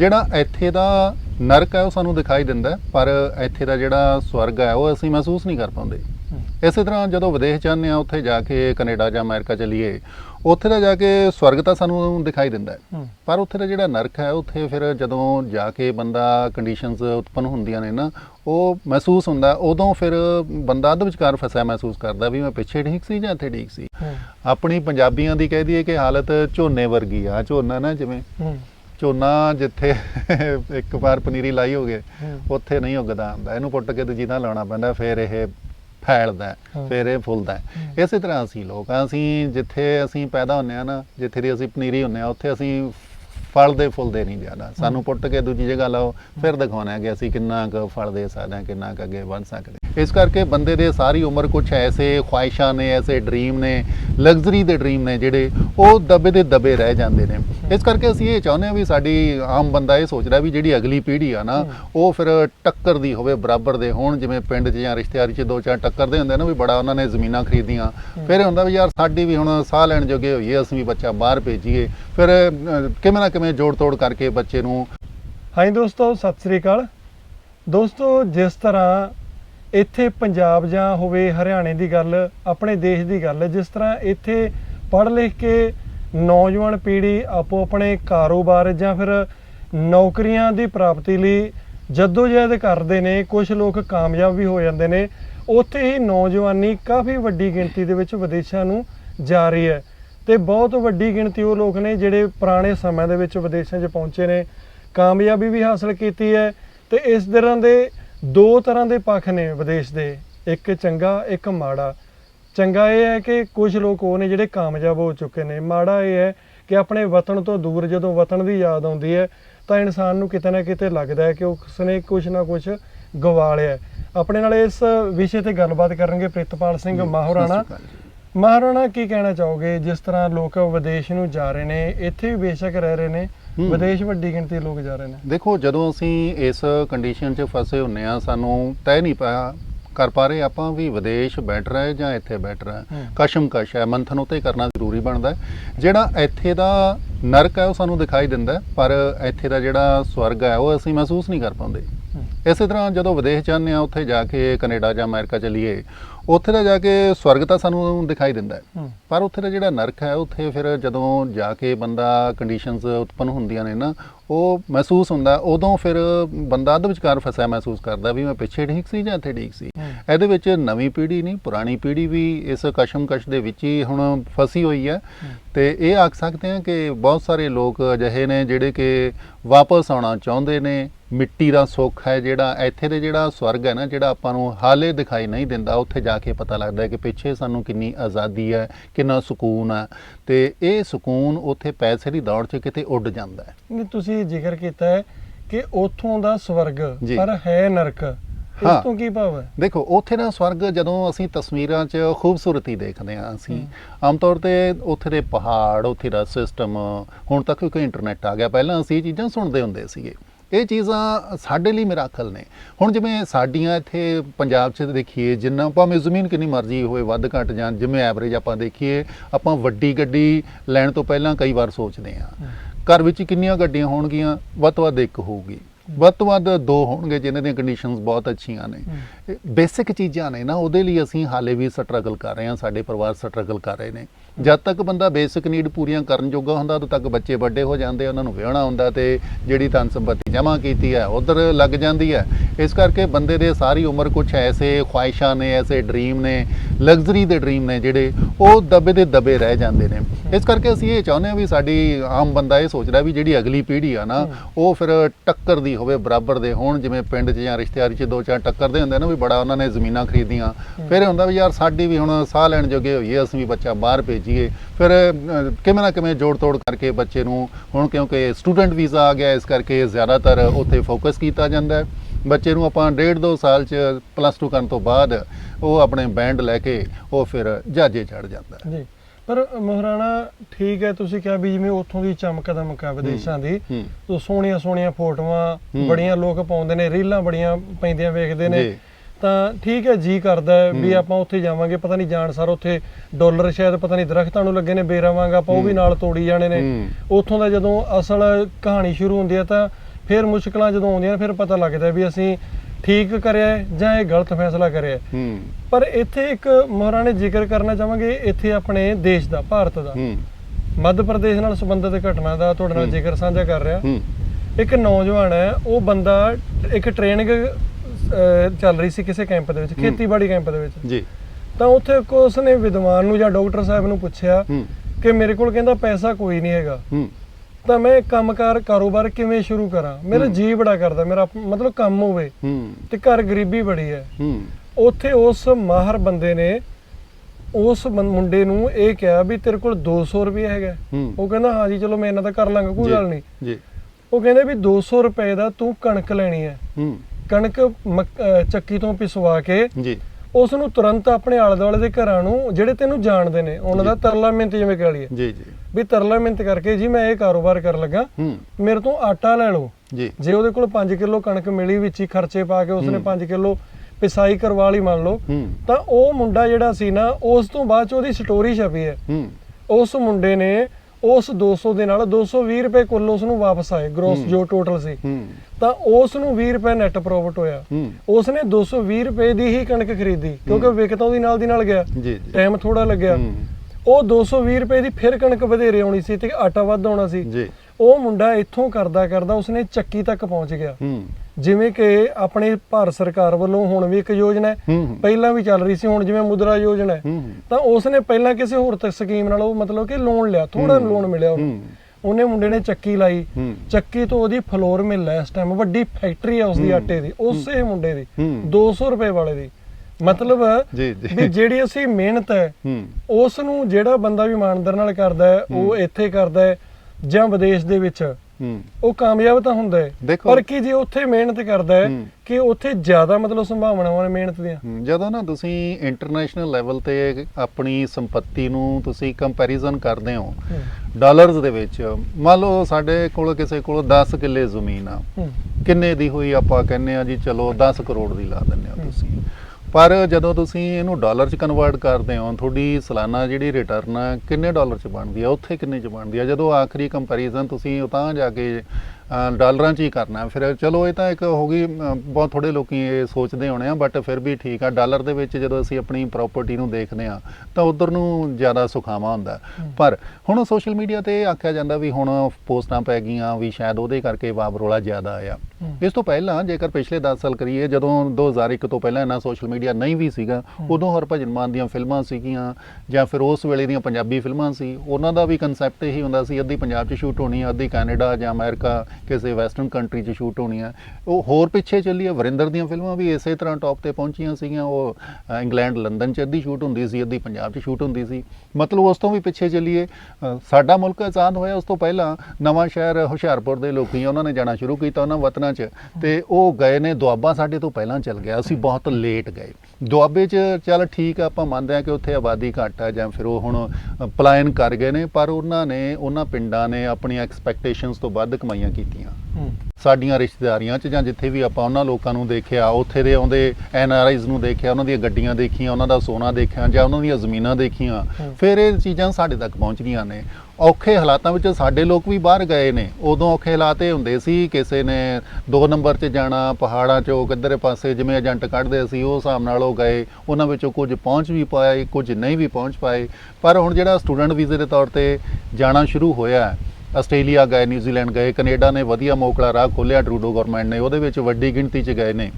ਜਿਹੜਾ ਇੱਥੇ ਦਾ ਨਰਕ ਹੈ ਉਹ ਸਾਨੂੰ ਦਿਖਾਈ ਦਿੰਦਾ ਪਰ ਇੱਥੇ ਦਾ ਜਿਹੜਾ ਸਵਰਗ ਹੈ ਉਹ ਅਸੀਂ ਮਹਿਸੂਸ ਨਹੀਂ ਕਰ ਪਾਉਂਦੇ। ਇਸੇ ਤਰ੍ਹਾਂ ਜਦੋਂ ਵਿਦੇਸ਼ ਜਾਂਦੇ ਆ ਉੱਥੇ ਜਾ ਕੇ ਕੈਨੇਡਾ ਜਾਂ ਅਮਰੀਕਾ ਚਲੀਏ ਉੱਥੇ ਦਾ ਜਾ ਕੇ ਸਵਰਗ ਤਾਂ ਸਾਨੂੰ ਦਿਖਾਈ ਦਿੰਦਾ ਹੈ। ਪਰ ਉੱਥੇ ਦਾ ਜਿਹੜਾ ਨਰਕ ਹੈ ਉੱਥੇ ਫਿਰ ਜਦੋਂ ਜਾ ਕੇ ਬੰਦਾ ਕੰਡੀਸ਼ਨਸ ਉਤਪੰਨ ਹੁੰਦੀਆਂ ਨੇ ਨਾ ਉਹ ਮਹਿਸੂਸ ਹੁੰਦਾ ਉਦੋਂ ਫਿਰ ਬੰਦਾ ਅੱਧ ਵਿਚਕਾਰ ਫਸਿਆ ਮਹਿਸੂਸ ਕਰਦਾ ਵੀ ਮੈਂ ਪਿੱਛੇ ਠੀਕ ਸੀ ਜਾਂ ਇੱਥੇ ਠੀਕ ਸੀ। ਆਪਣੀ ਪੰਜਾਬੀਆਂ ਦੀ ਕਹਿ ਦਈਏ ਕਿ ਹਾਲਤ ਝੋਨੇ ਵਰਗੀ ਆ ਝੋਨਾ ਨਾ ਜਿਵੇਂ। ਝੋਨਾ ਜਿੱਥੇ ਇੱਕ ਵਾਰ ਪਨੀਰੀ ਲਾਈ ਹੋਗੇ ਹੂੰ। ਉੱਥੇ ਨਹੀਂ ਉੱਗਦਾ ਹੁੰਦਾ ਇਹਨੂੰ ਪੁੱਟ ਕੇ ਦੂਜੀ ਨਾਲ ਲਾਉਣਾ ਪੈਂਦਾ ਫਿਰ ਇਹ ਫੈਲਦਾ। ਫਿਰ ਇਹ ਫੁੱਲਦਾ। ਇਸੇ ਤਰ੍ਹਾਂ ਅਸੀਂ ਲੋਕ ਅਸੀਂ ਜਿੱਥੇ ਅਸੀਂ ਪੈਦਾ ਹੁੰਨੇ ਆ ਨਾ ਜਿੱਥੇ ਦੀ ਅਸੀਂ ਪਨੀਰੀ ਹੁੰਨੇ ਆ ਉੱਥੇ ਅਸੀਂ ਫਲਦੇ ਫੁੱਲਦੇ ਨਹੀਂ ਜ਼ਿਆਦਾ ਸਾਨੂੰ ਪੁੱਟ ਕੇ ਦੂਜੀ ਜਗ੍ਹਾ ਲਾਓ ਫਿਰ ਦਿਖਾਉਣਾ ਹੈ ਕਿ ਅਸੀਂ ਕਿੰਨਾ ਕੁ ਫਲ ਦੇ ਸਕਦੇ ਹਾਂ ਕਿੰਨਾ ਕੁ ਅੱਗੇ ਵੱਧ ਸਕਦੇ ਹਾਂ। ਇਸ ਕਰਕੇ ਬੰਦੇ ਦੇ ਸਾਰੀ ਉਮਰ ਕੁਝ ਐਸੇ ਖੁਆਇਸ਼ਾਂ ਨੇ, ਐਸੇ ਡ੍ਰੀਮ ਨੇ, ਲਗਜ਼ਰੀ ਦੇ ਡ੍ਰੀਮ ਨੇ ਜਿਹੜੇ ਉਹ ਦਬੇ ਦੇ ਦਬੇ ਰਹਿ ਜਾਂਦੇ ਨੇ। ਇਸ ਕਰਕੇ ਅਸੀਂ ਇਹ ਚਾਹੁੰਦੇ ਹਾਂ ਵੀ ਸਾਡੀ ਆਮ ਬੰਦਾ ਇਹ ਸੋਚਦਾ ਵੀ ਜਿਹੜੀ ਅਗਲੀ ਪੀੜ੍ਹੀ ਆ ਨਾ, ਉਹ ਫਿਰ ਟੱਕਰ ਦੀ ਹੋਵੇ, ਬਰਾਬਰ ਦੇ ਹੋਣ, ਜਿਵੇਂ ਪਿੰਡ 'ਚ ਜਾਂ ਰਿਸ਼ਤੇਦਾਰੀ 'ਚ ਦੋ ਚਾਰ ਟੱਕਰ ਦੇ ਹੁੰਦੇ ਨਾ ਵੀ ਬੜਾ ਉਹਨਾਂ ਨੇ ਜ਼ਮੀਨਾਂ ਖਰੀਦੀਆਂ। ਫਿਰ ਇਹ ਹੁੰਦਾ ਵੀ ਯਾਰ ਸਾਡੀ ਵੀ ਹੁਣ ਸਾਹ ਲੈਣ ਜੋਗੇ ਹੋਈਏ, ਅਸੀਂ ਵੀ ਬੱਚਾ ਬਾਹਰ ਭੇਜੀਏ। ਫਿਰ ਕਿਵੇਂ ਨਾ ਕਿਵੇਂ ਜੋੜ ਤੋੜ ਕਰਕੇ ਬੱਚੇ ਨੂੰ ਹਾਂਜੀ ਦੋਸਤੋ, ਸਤਿ ਸ੍ਰੀ ਅਕਾਲ। ਦੋਸਤੋ, ਜਿਸ ਤਰ੍ਹਾਂ ਇੱਥੇ ਪੰਜਾਬ ਜਾਂ ਹੋਵੇ ਹਰਿਆਣੇ ਦੀ ਗੱਲ, ਆਪਣੇ ਦੇਸ਼ ਦੀ ਗੱਲ, ਜਿਸ ਤਰ੍ਹਾਂ ਇੱਥੇ ਪੜ੍ਹ ਲਿਖ ਕੇ ਨੌਜਵਾਨ ਪੀੜ੍ਹੀ ਆਪੋ ਆਪਣੇ ਕਾਰੋਬਾਰ ਜਾਂ ਫਿਰ ਨੌਕਰੀਆਂ ਦੀ ਪ੍ਰਾਪਤੀ ਲਈ ਜਦੋਜਹਿਦ ਕਰਦੇ ਨੇ ਕੁਝ ਲੋਕ ਕਾਮਯਾਬ ਵੀ ਹੋ ਜਾਂਦੇ ਨੇ, ਉੱਥੇ ਹੀ ਨੌਜਵਾਨੀ ਕਾਫੀ ਵੱਡੀ ਗਿਣਤੀ ਦੇ ਵਿੱਚ ਵਿਦੇਸ਼ਾਂ ਨੂੰ ਜਾ ਰਹੀ ਹੈ ਤੇ ਬਹੁਤ ਵੱਡੀ ਗਿਣਤੀ ਉਹ ਲੋਕ ਨੇ ਜਿਹੜੇ ਪੁਰਾਣੇ ਸਮਿਆਂ ਦੇ ਵਿੱਚ ਵਿਦੇਸ਼ਾਂ 'ਚ ਪਹੁੰਚੇ ਨੇ, ਕਾਮਯਾਬੀ ਵੀ ਹਾਸਲ ਕੀਤੀ ਹੈ ਤੇ ਇਸ ਤਰ੍ਹਾਂ ਦੇ ਦੋ ਤਰ੍ਹਾਂ ਦੇ ਪੱਖ ਨੇ ਵਿਦੇਸ਼ ਦੇ ਇੱਕ ਚੰਗਾ ਇੱਕ ਮਾੜਾ। ਚੰਗਾ ਇਹ ਹੈ ਕਿ ਕੁਝ ਲੋਕ ਉਹ ਨੇ ਜਿਹੜੇ ਕਾਮਯਾਬ ਹੋ ਚੁੱਕੇ ਨੇ। ਮਾੜਾ ਇਹ ਹੈ ਕਿ ਆਪਣੇ ਵਤਨ ਤੋਂ ਦੂਰ ਜਦੋਂ ਵਤਨ ਦੀ ਯਾਦ ਆਉਂਦੀ ਹੈ ਤਾਂ ਇਨਸਾਨ ਨੂੰ ਕਿਤੇ ਨਾ ਕਿਤੇ ਲੱਗਦਾ ਹੈ ਕਿ ਉਸਨੇ ਕੁਝ ਨਾ ਕੁਝ ਗਵਾ ਲਿਆ। ਆਪਣੇ ਨਾਲ ਇਸ ਵਿਸ਼ੇ ਤੇ ਗੱਲਬਾਤ ਕਰਨਗੇ ਪ੍ਰਿਤਪਾਲ ਸਿੰਘ ਮਾਹੌਰਾਣਾ। ਮਹਾਰਾਣਾ ਕੀ ਕਹਿਣਾ ਚਾਹੋਗੇ? ਜਿਸ ਤਰ੍ਹਾਂ ਲੋਕ ਵਿਦੇਸ਼ ਨੂੰ ਜਾ ਰਹੇ ਨੇ ਇੱਥੇ ਵੀ ਬੇਸ਼ੱਕ ਰਹਿ ਰਹੇ ਨੇ। ਹੂੰ। ਵਿਦੇਸ਼ ਵੱਡੀ ਗਿਣਤੀ ਦੇ ਲੋਕ ਜਾ ਰਹੇ ਨੇ ਦੇਖੋ ਜਦੋਂ ਅਸੀਂ ਇਸ ਕੰਡੀਸ਼ਨ 'ਚ ਫਸੇ ਹੁੰਨੇ ਆ ਸਾਨੂੰ ਤੈਅ ਨਹੀਂ ਪਾ ਕਰ ਪਾ ਰਹੇ ਆਪਾਂ ਵੀ ਵਿਦੇਸ਼ ਬੈਟਰ ਹੈ ਜਾਂ ਇੱਥੇ ਬੈਟਰ ਹੈ ਹੂੰ। ਕਸ਼ਮਕਸ਼ ਹੈ ਮੰਥਨ ਉਤੇ ਕਰਨਾ ਜ਼ਰੂਰੀ ਬਣਦਾ ਹੈ ਜਿਹੜਾ ਇੱਥੇ ਦਾ ਨਰਕ ਹੈ ਉਹ ਸਾਨੂੰ ਦਿਖਾਈ ਦਿੰਦਾ ਹੈ, ਪਰ ਇੱਥੇ ਦਾ ਜਿਹੜਾ ਸਵਰਗ ਹੈ ਉਹ ਅਸੀਂ ਮਹਿਸੂਸ ਨਹੀਂ ਕਰ ਪਾਉਂਦੇ ਇਸੇ ਤਰ੍ਹਾਂ ਜਦੋਂ ਵਿਦੇਸ਼ ਜਾਂਦੇ ਆ ਉੱਥੇ ਜਾ ਕੇ ਕੈਨੇਡਾ ਜਾਂ ਅਮਰੀਕਾ ਚਲੀਏ ਉੱਥੇ ਦਾ ਜਾ ਕੇ ਸਵਰਗ ਤਾਂ ਸਾਨੂੰ ਦਿਖਾਈ ਦਿੰਦਾ ਹੈ। ਪਰ ਉੱਥੇ ਦਾ ਜਿਹੜਾ ਨਰਕ ਹੈ ਉੱਥੇ ਫਿਰ ਜਦੋਂ ਜਾ ਕੇ ਬੰਦਾ ਕੰਡੀਸ਼ਨਸ ਉਤਪੰਨ ਹੁੰਦੀਆਂ ਨੇ ਨਾ ਉਹ ਮਹਿਸੂਸ ਹੁੰਦਾ ਉਦੋਂ ਫਿਰ ਬੰਦਾ ਅੱਧ ਵਿਚਕਾਰ ਫਸਿਆ ਮਹਿਸੂਸ ਕਰਦਾ ਵੀ ਮੈਂ ਪਿੱਛੇ ਠੀਕ ਸੀ ਜਾਂ ਇੱਥੇ ਠੀਕ ਸੀ। ਇਹਦੇ ਵਿੱਚ ਨਵੀਂ ਪੀੜ੍ਹੀ ਨਹੀਂ ਪੁਰਾਣੀ ਪੀੜ੍ਹੀ ਵੀ ਇਸ ਕਸ਼ਮਕਸ਼ ਦੇ ਵਿੱਚ ਹੀ ਹੁਣ ਫਸੀ ਹੋਈ ਹੈ। ਤੇ ਇਹ ਆਖ ਸਕਦੇ ਹਾਂ ਕਿ ਬਹੁਤ ਸਾਰੇ ਲੋਕ ਅਜਿਹੇ ਨੇ ਜਿਹੜੇ ਕਿ ਵਾਪਸ ਆਉਣਾ ਚਾਹੁੰਦੇ ਨੇ। ਮਿੱਟੀ ਦਾ ਸੁੱਖ ਹੈ ਜਿਹੜਾ ਇੱਥੇ ਦੇ ਜਿਹੜਾ ਸਵਰਗ ਹੈ ਨਾ ਜਿਹੜਾ ਆਪਾਂ ਨੂੰ ਹਾਲੇ ਦਿਖਾਈ ਨਹੀਂ ਦਿੰਦਾ ਉੱਥੇ ਜਾ ਕੇ ਪਤਾ ਲੱਗਦਾ ਹੈ ਕਿ ਪਿੱਛੇ ਸਾਨੂੰ ਕਿੰਨੀ ਆਜ਼ਾਦੀ ਹੈ ਕਿੰਨਾ ਸਕੂਨ ਹੈ। ਤੇ ਇਹ ਸਕੂਨ ਉੱਥੇ ਪੈਸੇ ਦੀ ਦੌੜ 'ਚ ਕਿਤੇ ਉੱਡ ਜਾਂਦਾ ਹੈ। ਨਹੀਂ ਤੁਸੀਂ ਜ਼ਿਕਰ ਕੀਤਾ ਹੈ ਕਿ ਉੱਥੋਂ ਦਾ ਸਵਰਗ। ਪਰ ਹੈ ਨਰਕ। ਹਾਂ। ਇਸ ਤੋਂ ਕੀ ਭਾਵ ਹੈ? ਦੇਖੋ ਉੱਥੇ ਦਾ ਸਵਰਗ ਜਦੋਂ ਅਸੀਂ ਤਸਵੀਰਾਂ 'ਚ ਖੂਬਸੂਰਤੀ ਦੇਖਦੇ ਹਾਂ ਅਸੀਂ ਆਮ ਤੌਰ ਤੇ ਉੱਥੇ ਦੇ ਪਹਾੜ ਉੱਥੇ ਦਾ ਸਿਸਟਮ ਹੁਣ ਤੱਕ ਕੋਈ ਇੰਟਰਨੈਟ ਆ ਗਿਆ ਪਹਿਲਾਂ ਅਸੀਂ ਇਹ ਚੀਜ਼ਾਂ ਸੁਣਦੇ ਹੁੰਦੇ ਸੀਗੇ। ਇਹ ਚੀਜ਼ਾਂ ਸਾਡੇ ਲਈ ਮਿਰਾਕਲ ਨੇ। ਹੁਣ ਜਿਵੇਂ ਸਾਡੀਆਂ ਇੱਥੇ ਪੰਜਾਬ 'ਚ ਦੇਖੀਏ ਜਿੰਨਾ ਭਾਵੇਂ ਜ਼ਮੀਨ ਕਿੰਨੀ ਮਰਜ਼ੀ ਹੋਵੇ ਵੱਧ ਘੱਟ ਜਾਂ ਜਿਵੇਂ ਐਵਰੇਜ ਆਪਾਂ ਦੇਖੀਏ ਆਪਾਂ ਵੱਡੀ ਗੱਡੀ ਲੈਣ ਤੋਂ ਪਹਿਲਾਂ ਕਈ ਵਾਰ ਸੋਚਦੇ ਹਾਂ। ਘਰ ਵਿੱਚ ਕਿੰਨੀਆਂ ਗੱਡੀਆਂ ਹੋਣਗੀਆਂ ਵੱਧ ਤੋਂ ਵੱਧ ਇੱਕ ਹੋਊਗੀ। ਵੱਧ ਤੋਂ ਵੱਧ ਦੋ ਹੋਣਗੇ ਜਿਨ੍ਹਾਂ ਦੀਆਂ ਕੰਡੀਸ਼ਨਸ ਬਹੁਤ ਅੱਛੀਆਂ ਨੇ। ਬੇਸਿਕ ਚੀਜ਼ਾਂ ਨੇ ਨਾ ਉਹਦੇ ਲਈ ਅਸੀਂ ਹਾਲੇ ਵੀ ਸਟਰਗਲ ਕਰ ਰਹੇ ਹਾਂ ਸਾਡੇ ਪਰਿਵਾਰ ਸਟਰਗਲ ਕਰ ਰਹੇ ਨੇ। ਜਦ ਤੱਕ ਬੰਦਾ ਬੇਸਿਕ ਨੀਡ ਪੂਰੀਆਂ ਕਰਨ ਜੋਗਾ ਹੁੰਦਾ ਉਦੋਂ ਤੱਕ ਬੱਚੇ ਵੱਡੇ ਹੋ ਜਾਂਦੇ ਉਹਨਾਂ ਨੂੰ ਵਿਆਹਣਾ ਹੁੰਦਾ ਤੇ ਜਿਹੜੀ ਧਨ ਸੰਪਤੀ ਜਮ੍ਹਾਂ ਕੀਤੀ ਹੈ ਉਧਰ ਲੱਗ ਜਾਂਦੀ ਹੈ। ਇਸ ਕਰਕੇ ਬੰਦੇ ਦੇ ਸਾਰੀ ਉਮਰ ਕੁਝ ਐਸੇ ਖੁਆਇਸ਼ਾਂ ਨੇ ਐਸੇ ਡ੍ਰੀਮ ਨੇ ਲਗਜ਼ਰੀ ਦੇ ਡ੍ਰੀਮ ਨੇ ਜਿਹੜੇ ਉਹ ਦਬੇ ਦੇ ਦਬੇ ਰਹਿ ਜਾਂਦੇ ਨੇ। ਇਸ ਕਰਕੇ ਅਸੀਂ ਇਹ ਚਾਹੁੰਦੇ ਹਾਂ ਵੀ ਸਾਡੀ ਆਮ ਬੰਦਾ ਇਹ ਸੋਚਦਾ ਵੀ ਜਿਹੜੀ ਅਗਲੀ ਪੀੜ੍ਹੀ ਆ ਨਾ ਉਹ ਫਿਰ ਟੱਕਰ ਦੀ ਹੋਵੇ ਬਰਾਬਰ ਦੇ ਹੋਣ ਜਿਵੇਂ ਪਿੰਡ 'ਚ ਜਾਂ ਰਿਸ਼ਤੇਦਾਰੀ 'ਚ ਦੋ ਚਾਰ ਟੱਕਰ ਦੇ ਹੁੰਦੇ ਨਾ ਵੀ ਬੜਾ ਉਹਨਾਂ ਨੇ ਜ਼ਮੀਨਾਂ ਖਰੀਦੀਆਂ। ਫਿਰ ਹੁੰਦਾ ਵੀ ਯਾਰ ਸਾਡੀ ਵੀ ਹੁਣ ਸਾਹ ਲੈਣ ਜੋਗੇ ਹੋਈਏ ਅਸੀਂ ਵੀ ਬੱਚਾ ਬਾਹਰ ਭੇਜੀਏ। ਫਿਰ ਕਿਵੇਂ ਨਾ ਕਿਵੇਂ ਜੋੜ ਤੋੜ ਕਰਕੇ ਬੱਚੇ ਨੂੰ ਹੁਣ ਕਿਉਂਕਿ ਸਟੂਡੈਂਟ ਵੀਜ਼ਾ ਆ ਗਿਆ ਇਸ ਕਰਕੇ ਜ਼ਿਆਦਾਤਰ ਉੱਥੇ ਫੋਕਸ ਕੀਤਾ ਜਾਂਦਾ ਹੈ। ਬੱਚੇ ਨੂੰ ਆਪਾਂ ਡੇਢ ਦੋ ਸਾਲ 'ਚ ਪਲੱਸ 2 ਕਰਨ ਤੋਂ ਬਾਅਦ ਉਹ ਆਪਣੇ ਬੈਂਡ ਲੈ ਕੇ ਉਹ ਫਿਰ ਜਹਾਜ਼ੇ ਚੜ ਜਾਂਦਾ ਹੈ। ਜੀ। ਪਰ ਮਹਾਰਾਣਾ ਠੀਕ ਹੈ ਤੁਸੀਂ ਕਿਹਾ ਵੀ ਜਿਵੇਂ ਉੱਥੋਂ ਦੀ ਚਮਕ ਦਮਕ ਹੈ ਵਿਦੇਸ਼ਾਂ ਦੀ ਤੋ ਸੋਹਣੀਆਂ ਸੋਹਣੀਆਂ ਫੋਟੋਆਂ। ਬੜੀਆਂ ਲੋਕ ਪਾਉਂਦੇ ਨੇ ਰੀਲਾਂ ਬੜੀਆਂ ਪੈਂਦੀਆਂ ਵੇਖਦੇ ਨੇ। ਤਾਂ ਠੀਕ ਹੈ ਜੀ ਕਰਦਾ ਹੈ ਵੀ। ਆਪਾਂ ਉੱਥੇ ਜਾਵਾਂਗੇ ਪਤਾ ਨਹੀਂ ਜਾਣ ਸਾਰ ਉੱਥੇ ਡਾਲਰ ਸ਼ਾਇਦ ਪਤਾ ਨਹੀਂ ਦਰਖਤਾਂ ਨੂੰ ਲੱਗੇ ਨੇ ਬੇਰਾਂ ਵਾਂਗ ਆਪਾਂ ਉਹ ਵੀ। ਨਾਲ ਤੋੜੀ ਜਾਣੇ ਨੇ। ਉੱਥੋਂ ਦਾ ਜਦੋਂ ਅਸਲ ਕਹਾਣੀ ਸ਼ੁਰੂ ਹੁੰਦੀ ਹੈ ਤਾਂ ਫਿਰ ਮੁਸ਼ਕਲਾਂ ਜਦੋਂ ਆਉਂਦੀਆਂ ਫਿਰ ਪਤਾ ਲੱਗਦਾ ਵੀ ਅਸੀਂ ਠੀਕ ਕਰਿਆ ਜਾਂ ਇਹ ਗਲਤ ਫੈਸਲਾ ਕਰਿਆ ਪਰ ਇੱਥੇ ਇੱਕ ਮਹਾਰਾਜ ਨੇ ਜ਼ਿਕਰ ਕਰਨਾ ਚਾਹਾਂਗੇ ਇੱਥੇ ਆਪਣੇ ਦੇਸ਼ ਦਾ ਭਾਰਤ ਦਾ ਮੱਧ ਪ੍ਰਦੇਸ਼ ਨਾਲ ਸੰਬੰਧਿਤ ਘਟਨਾ ਦਾ ਤੁਹਾਡੇ ਨਾਲ। ਜ਼ਿਕਰ ਸਾਂਝਾ ਕਰ ਰਿਹਾ ਇੱਕ ਨੌਜਵਾਨ ਹੈ ਉਹ ਬੰਦਾ ਇੱਕ ਟ੍ਰੇਨਿੰਗ ਚੱਲ ਰਹੀ ਸੀ ਕਿਸੇ ਕੈਂਪ ਦੇ ਵਿੱਚ। ਖੇਤੀਬਾੜੀ ਕੈਂਪ ਦੇ ਵਿੱਚ। ਜੀ। ਤਾਂ ਉੱਥੇ ਕੋ ਉਸਨੇ ਵਿਦਵਾਨ ਨੂੰ ਜਾਂ ਡਾਕਟਰ ਸਾਹਿਬ ਨੂੰ ਪੁੱਛਿਆ ਕਿ ਮੇਰੇ ਕੋਲ ਕਹਿੰਦਾ ਪੈਸਾ ਕੋਈ ਨਹੀਂ ਹੈਗਾ। ਤਾਂ ਮੈਂ ਕੰਮਕਾਰ ਕਾਰੋਬਾਰ ਕਿਵੇਂ ਸ਼ੁਰੂ ਕਰਾਂ? ਮੇਰਾ। ਜੀ ਬੜਾ ਕਰਦਾ ਮੇਰਾ ਮਤਲਬ ਕੰਮ ਹੋਵੇ ਤੇ ਘਰ ਗਰੀਬੀ ਬੜੀ ਹੈ। ਉੱਥੇ ਉਸ ਮਾਹਰ ਬੰਦੇ ਨੇ ਉਸ ਮੁੰਡੇ ਨੂੰ ਇਹ ਕਿਹਾ ਵੀ ਤੇਰੇ ਕੋਲ 200 ਰੁਪਏ ਹੈਗਾ। ਉਹ ਕਹਿੰਦਾ ਹਾਂ ਜੀ ਚਲੋ ਮੈਂ ਇਹਨਾਂ ਦਾ ਕਰ ਲਾਂਗਾ ਕੋਈ ਗੱਲ ਨਹੀਂ। ਜੀ। ਉਹ ਕਹਿੰਦੇ ਵੀ 200 ਰੁਪਏ ਦਾ ਤੂੰ ਕਣਕ ਲੈਣੀ ਹੈ। ਹੂੰ। ਕਣਕ ਮੱਕ- ਅਹ ਚੱਕੀ ਤੋਂ ਪਿਸਵਾ ਕੇ ਜੀ। ਉਸ ਨੂੰ ਤੁਰੰਤ ਆਪਣੇ ਆਲੇ ਦੁਆਲੇ ਦੇ ਘਰਾਂ ਨੂੰ ਜਿਹੜੇ ਤੈਨੂੰ ਜਾਣਦੇ ਨੇ ਉਹਨਾਂ ਦਾ। ਤਰਲਾ ਮਿੰਤ ਜਿਵੇਂ ਕਹਿ ਲਈਏ। ਜੀ ਜੀ। ਵੀ ਤਰਲਾ ਮਿੰਤ ਕਰਕੇ ਜੀ ਮੈਂ ਇਹ ਕਾਰੋਬਾਰ ਕਰਨ ਲੱਗਾ। ਹੂੰ। ਮੇਰੇ ਤੋਂ ਆਟਾ ਲੈ ਲਓ। ਜੀ। ਜੇ ਉਹਦੇ ਕੋਲ 5 ਕਿਲੋ ਕਣਕ ਮਿਲੀ ਵਿੱਚ ਹੀ ਖਰਚੇ ਪਾ ਕੇ ਉਸਨੇ ਹੂੰ। 5 ਕਿਲੋ ਪਿਸਾਈ ਕਰਵਾ ਲਈ ਮੰਨ ਲਓ ਹੂੰ। ਤਾਂ ਉਹ ਮੁੰਡਾ ਜਿਹੜਾ ਸੀ ਨਾ ਉਸ ਤੋਂ ਬਾਅਦ ਚ ਉਹਦੀ ਸਟੋਰੀ ਛਪੀ ਹੈ। ਹੂੰ। ਉਸ ਮੁੰਡੇ ਨੇ ਉਸ 200 ਦੇ ਨਾਲ 220 ਰੁਪਏ ਕੁੱਲ ਉਸ ਨੂੰ ਵਾਪਸ ਆਏ ਗ੍ਰੋਸ। ਜੋ ਟੋਟਲ ਸੀ। ਤਾਂ ਉਸ ਨੂੰ 20 ਰੁਪਏ ਨੈਟ ਪ੍ਰੋਫਿਟ ਹੋਇਆ। ਉਸ ਨੇ 220 ਰੁਪਏ ਦੀ ਹੀ ਕਣਕ ਖਰੀਦੀ ਕਿਉਂਕਿ। ਵਿਕ ਤਾਂ ਉਹਦੀ ਨਾਲ ਦੀ ਨਾਲ ਗਿਆ। ਟਾਈਮ ਥੋੜਾ ਲੱਗਿਆ। ਉਹ 220 ਰੁਪਏ ਦੀ ਫਿਰ ਕਣਕ ਵਧੇਰੇ ਆਉਣੀ ਸੀ ਤੇ ਆਟਾ ਵੱਧ ਆਉਣਾ ਸੀ। ਉਹ ਮੁੰਡਾ ਇੱਥੋਂ ਕਰਦਾ ਕਰਦਾ ਉਸਨੇ ਚੱਕੀ ਤੱਕ ਪਹੁੰਚ ਗਿਆ। ਜਿਵੇਂ ਕਿ ਆਪਣੇ ਭਾਰਤ ਸਰਕਾਰ ਵੱਲੋਂ ਹੁਣ ਵੀ ਇੱਕ ਯੋਜਨਾ ਹੈ। ਪਹਿਲਾਂ ਵੀ ਚੱਲ ਰਹੀ ਸੀ ਹੁਣ ਜਿਵੇਂ ਮੁਦਰਾ ਯੋਜਨਾ ਹੈ। ਤਾਂ ਉਸਨੇ ਪਹਿਲਾਂ ਕਿਸੇ ਹੋਰ ਤੱਕ ਸਕੀਮ ਨਾਲ ਉਹ ਮਤਲਬ ਕਿ ਲੋਨ ਲਿਆ ਥੋੜਾ। ਲੋਨ ਮਿਲਿਆ ਉਹਨੂੰ। ਉਹਨੇ ਮੁੰਡੇ ਨੇ ਚੱਕੀ ਲਾਈ। ਚੱਕੀ ਤੋਂ ਉਹਦੀ ਫਲੋਰ ਮਿਲ ਹੈ ਇਸ ਟਾਈਮ ਵੱਡੀ ਫੈਕਟਰੀ ਹੈ ਉਸਦੀ। ਆਟੇ ਦੀ ਉਸੇ ਮੁੰਡੇ ਦੀ। ਹੂੰ। 200 ਰੁਪਏ ਵਾਲੇ ਦੀ। ਮਤਲਬ ਜੀ ਵੀ ਜਿਹੜੀ ਅਸੀਂ ਮਿਹਨਤ ਹੈ ਉਸ ਨੂੰ ਜਿਹੜਾ ਬੰਦਾ ਵੀ ਇਮਾਨਦਾਰ ਨਾਲ ਕਰਦਾ ਹੈ ਉਹ। ਇੱਥੇ ਕਰਦਾ ਹੈ ਜਾਂ ਵਿਦੇਸ਼ ਦੇ ਵਿੱਚ। ਉਹ ਕਾਮਯਾਬ ਤਾਂ ਹੁੰਦਾ ਹੈ ਪਰ ਕੀ ਜੇ ਉੱਥੇ ਮਿਹਨਤ ਕਰਦਾ ਹੈ। ਕਿ ਉੱਥੇ ਜ਼ਿਆਦਾ ਮਤਲਬ ਸੰਭਾਵਨਾਵਾਂ ਨੇ ਮਿਹਨਤ ਦੀਆਂ? ਜਦੋਂ ਨਾ ਤੁਸੀਂ ਇੰਟਰਨੈਸ਼ਨਲ ਲੈਵਲ ਤੇ ਆਪਣੀ ਸੰਪਤੀ ਨੂੰ ਤੁਸੀਂ ਕੰਪੈਰੀਜ਼ਨ ਕਰਦੇ ਹੋ ਡਾਲਰਸ ਦੇ ਵਿੱਚ ਮੰਨ ਲਓ ਸਾਡੇ ਕੋਲ ਕਿਸੇ ਕੋਲ 10 ਕਿੱਲੇ ਜ਼ਮੀਨ ਆ ਕਿੰਨੇ ਦੀ ਹੋਈ ਆਪਾਂ ਕਹਿੰਨੇ ਆ ਜੀ ਚਲੋ 10 ਕਰੋੜ ਦੀ ਲਾ ਦਿੰਨੇ ਆ। ਤੁਸੀਂ। ਪਰ ਜਦੋਂ ਤੁਸੀਂ ਇਹਨੂੰ ਡਾਲਰ ਚ ਕਨਵਰਟ ਕਰਦੇ ਹੋ ਤੁਹਾਡੀ ਸਾਲਾਨਾ ਜਿਹੜੀ ਰਿਟਰਨ ਆ ਕਿੰਨੇ ਡਾਲਰ ਚ ਬਣਦੀ ਆ? ਉੱਥੇ ਕਿੰਨੇ ਚ ਬਣਦੀ ਆ? ਜਦੋਂ ਆਖਰੀ ਕੰਪੈਰੀਜ਼ਨ ਤੁਸੀਂ ਉਹ ਤਾਂ ਜਾ ਕੇ ਡਾਲਰਾਂ 'ਚ ਹੀ ਕਰਨਾ। ਫਿਰ ਚਲੋ ਇਹ ਤਾਂ ਇੱਕ ਹੋ ਗਈ ਬਹੁਤ ਥੋੜੇ ਲੋਕੀ ਇਹ ਸੋਚਦੇ ਹੋਣੇ ਆ ਬਟ ਫਿਰ ਵੀ ਠੀਕ ਆ। ਡਾਲਰ ਦੇ ਵਿੱਚ ਜਦੋਂ ਅਸੀਂ ਆਪਣੀ ਪ੍ਰਾਪਰਟੀ ਨੂੰ ਦੇਖਦੇ ਆ ਤਾਂ ਉਧਰ ਨੂੰ ਜ਼ਿਆਦਾ ਸੁਖਾਵਾ ਹੁੰਦਾ। ਪਰ ਹੁਣ ਸੋਸ਼ਲ ਮੀਡੀਆ ਤੇ ਇਹ ਆਖਿਆ ਜਾਂਦਾ ਵੀ ਹੁਣ ਪੋਸਟਾਂ ਪੈ ਗਈਆਂ ਵੀ ਸ਼ਾਇਦ ਉਹਦੇ ਕਰਕੇ ਵਾਵਰੋਲਾ ਜ਼ਿਆਦਾ ਆਇਆ। ਇਸ ਤੋਂ ਪਹਿਲਾਂ ਜੇਕਰ ਪਿਛਲੇ 10 ਸਾਲ ਕਰੀਏ ਜਦੋਂ 2001 ਤੋਂ ਪਹਿਲਾਂ ਇੰਨਾ ਸੋਸ਼ਲ ਮੀਡੀਆ ਨਹੀਂ ਵੀ ਸੀਗਾ। ਉਦੋਂ ਹਰਭਜਨ ਮਾਨ ਦੀਆਂ ਫਿਲਮਾਂ ਸੀਗੀਆਂ ਜਾਂ ਫਿਰ ਉਸ ਵੇਲੇ ਦੀਆਂ ਪੰਜਾਬੀ ਫਿਲਮਾਂ ਸੀ ਉਹਨਾਂ ਦਾ ਵੀ ਕਨਸੈਪਟ ਇਹੀ ਹੁੰਦਾ ਸੀ ਅੱਧੀ ਪੰਜਾਬ 'ਚ ਸ਼ੂਟ ਹੋਣੀ ਆ ਅੱਧੀ ਕੈਨੇਡਾ ਜਾਂ ਅਮਰੀਕਾ ਕਿਸੇ ਵੈਸਟਰਨ ਕੰਟਰੀ 'ਚ ਸ਼ੂਟ ਹੋਣੀ ਆ। ਉਹ ਹੋਰ ਪਿੱਛੇ ਚੱਲੀਏ ਵਰਿੰਦਰ ਦੀਆਂ ਫਿਲਮਾਂ ਵੀ ਇਸੇ ਤਰ੍ਹਾਂ ਟੌਪ ਤੇ ਪਹੁੰਚੀਆਂ ਸੀਗੀਆਂ ਉਹ ਇੰਗਲੈਂਡ ਲੰਡਨ 'ਚ ਅੱਧੀ ਸ਼ੂਟ ਹੁੰਦੀ ਸੀ ਅੱਧੀ ਪੰਜਾਬ 'ਚ ਸ਼ੂਟ ਹੁੰਦੀ ਸੀ। ਮਤਲਬ ਉਸ ਤੋਂ ਵੀ ਪਿੱਛੇ ਚੱਲੀਏ ਸਾਡਾ ਮੁਲਕ ਆਜ਼ਾਦ ਹੋਇਆ ਉਸ ਤੋਂ ਪਹਿਲਾਂ ਨਵਾਂ ਸ਼ਹਿਰ ਹੁਸ਼ਿਆਰਪੁਰ ਦੇ ਲੋਕੀ ਆ, ਉਹਨਾਂ ਨੇ ਜਾਣਾ ਸ਼ੁਰੂ ਕੀਤਾ ਉਹਨਾਂ ਵਤਨਾਂ 'ਚ। ਤੇ ਉਹ ਗਏ ਨੇ ਦੁਆਬਾ ਸਾਡੇ ਤੋਂ ਪਹਿਲਾਂ ਚੱਲ ਗਿਆ। ਅਸੀਂ ਬਹੁਤ ਲੇਟ ਗਏ। ਦੁਆਬੇ 'ਚ ਚੱਲ ਠੀਕ ਆ ਆਪਾਂ ਮੰਨਦੇ ਆ ਕਿ ਉੱਥੇ ਆਬਾਦੀ ਘੱਟ ਆ ਜਾਂ ਫਿਰ ਉਹ ਹੁਣ ਪਲਾਇਨ ਕਰ ਗਏ ਨੇ ਪਰ ਉਹਨਾਂ ਨੇ ਉਹਨਾਂ ਪਿੰਡਾਂ ਨੇ ਆਪਣੀਆਂ ਐਕਸਪੈਕਟੇਸ਼ਨਸ ਤੋਂ ਵੱਧ ਕਮਾਈਆਂ ਕੀਤੀਆਂ। ਸਾਡੀਆਂ ਰਿਸ਼ਤੇਦਾਰੀਆਂ 'ਚ ਜਾਂ ਜਿੱਥੇ ਵੀ ਆਪਾਂ ਉਹਨਾਂ ਲੋਕਾਂ ਨੂੰ ਦੇਖਿਆ ਉੱਥੇ ਦੇ ਆਉਂਦੇ ਐਨ ਆਰ ਆਈਜ਼ ਨੂੰ ਦੇਖਿਆ ਉਹਨਾਂ ਦੀਆਂ ਗੱਡੀਆਂ ਦੇਖੀਆਂ ਉਹਨਾਂ ਦਾ ਸੋਨਾ ਦੇਖਿਆ ਜਾਂ ਉਹਨਾਂ ਦੀਆਂ ਜ਼ਮੀਨਾਂ ਦੇਖੀਆਂ। ਫਿਰ ਇਹ ਚੀਜ਼ਾਂ ਸਾਡੇ ਤੱਕ ਪਹੁੰਚਦੀਆਂ ਨੇ। ਔਖੇ ਹਾਲਾਤਾਂ ਵਿੱਚ ਸਾਡੇ ਲੋਕ ਵੀ ਬਾਹਰ ਗਏ ਨੇ। ਉਦੋਂ ਔਖੇ ਹਾਲਾਤ ਇਹ ਹੁੰਦੇ ਸੀ, ਕਿਸੇ ਨੇ 2 ਨੰਬਰ 'ਚ ਜਾਣਾ, ਪਹਾੜਾਂ 'ਚੋਂ ਕਿੱਧਰੇ ਪਾਸੇ ਜਿਵੇਂ ਏਜੰਟ ਕੱਢਦੇ ਸੀ, ਉਹ ਹਿਸਾਬ ਨਾਲ ਉਹ ਗਏ। ਉਹਨਾਂ ਵਿੱਚੋਂ ਕੁਝ ਪਹੁੰਚ ਵੀ ਪਾਏ, ਕੁਝ ਨਹੀਂ ਵੀ ਪਹੁੰਚ ਪਾਏ। ਪਰ ਹੁਣ ਜਿਹੜਾ ਸਟੂਡੈਂਟ ਵੀਜ਼ੇ ਦੇ ਤੌਰ ਤੇ ਜਾਣਾ ਸ਼ੁਰੂ ਹੋਇਆ ਹੈ ਆਸਟ੍ਰੇਲੀਆ ਗਏ, ਨਿਊਜ਼ੀਲੈਂਡ ਗਏ, ਕੈਨੇਡਾ ਨੇ ਵਧੀਆ ਮੌਕਲਾ ਰਾਹ ਖੋਲ੍ਹਿਆ, ਟਰੂਡੋ ਗਵਰਨਮੈਂਟ ਨੇ, ਉਹਦੇ ਵਿੱਚ ਵੱਡੀ ਗਿਣਤੀ 'ਚ ਗਏ ਨੇ।